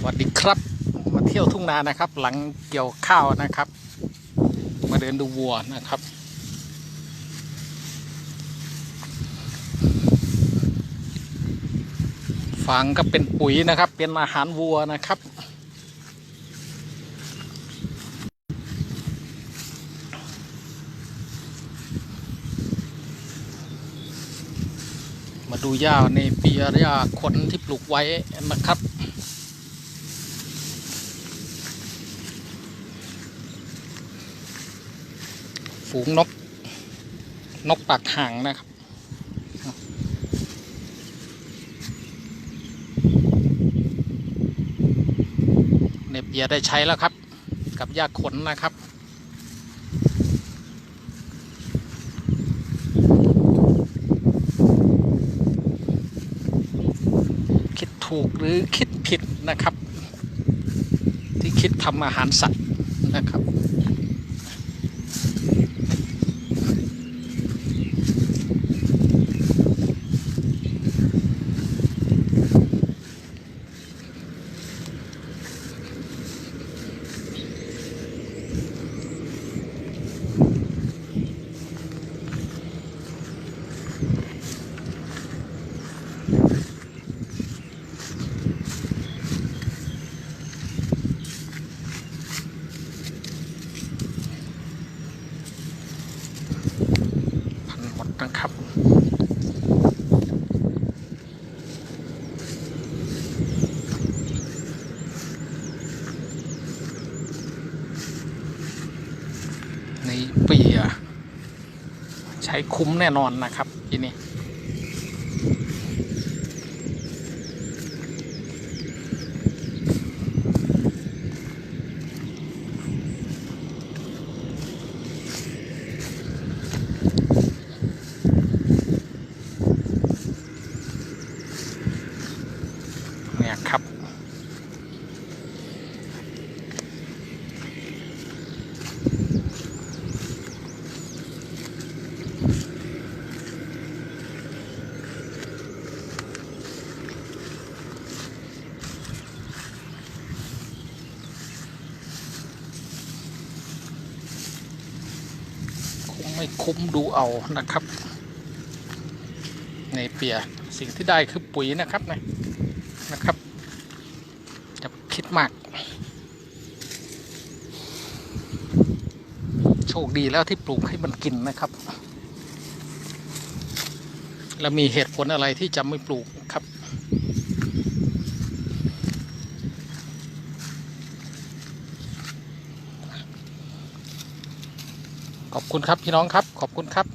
สวัสดีครับ มาเที่ยวทุ่งนานะครับ หลังเกี่ยวข้าวนะครับ มาเดินดูวัวนะครับ ฟางก็เป็นปุ๋ยนะครับ เป็นอาหารวัวนะครับมาดูหญ้าในปียหญ้าขนที่ปลูกไว้นะครับ ฝูงนก นกปากห่างนะครับ เนบเบียได้ใช้แล้วครับ กับหญ้าขนนะครับคิดถูกหรือคิดผิดนะครับ ที่คิดทำอาหารสัตว์นะครับ พั นะครับในปียใช้คุ้มแน่นอนนะครับทีนี้ เนี่ยครับ คุ้ม ไม่คุ้มดูเอานะครับ ในเปียสิ่งที่ได้คือปุ๋ยนะครับนะนะครับจะคิดมาก โชคดีแล้วที่ปลูกให้มันกินนะครับ แล้วมีเหตุผลอะไรที่จะไม่ปลูกครับ ขอบคุณครับพี่น้องครับ ขอบคุณครับ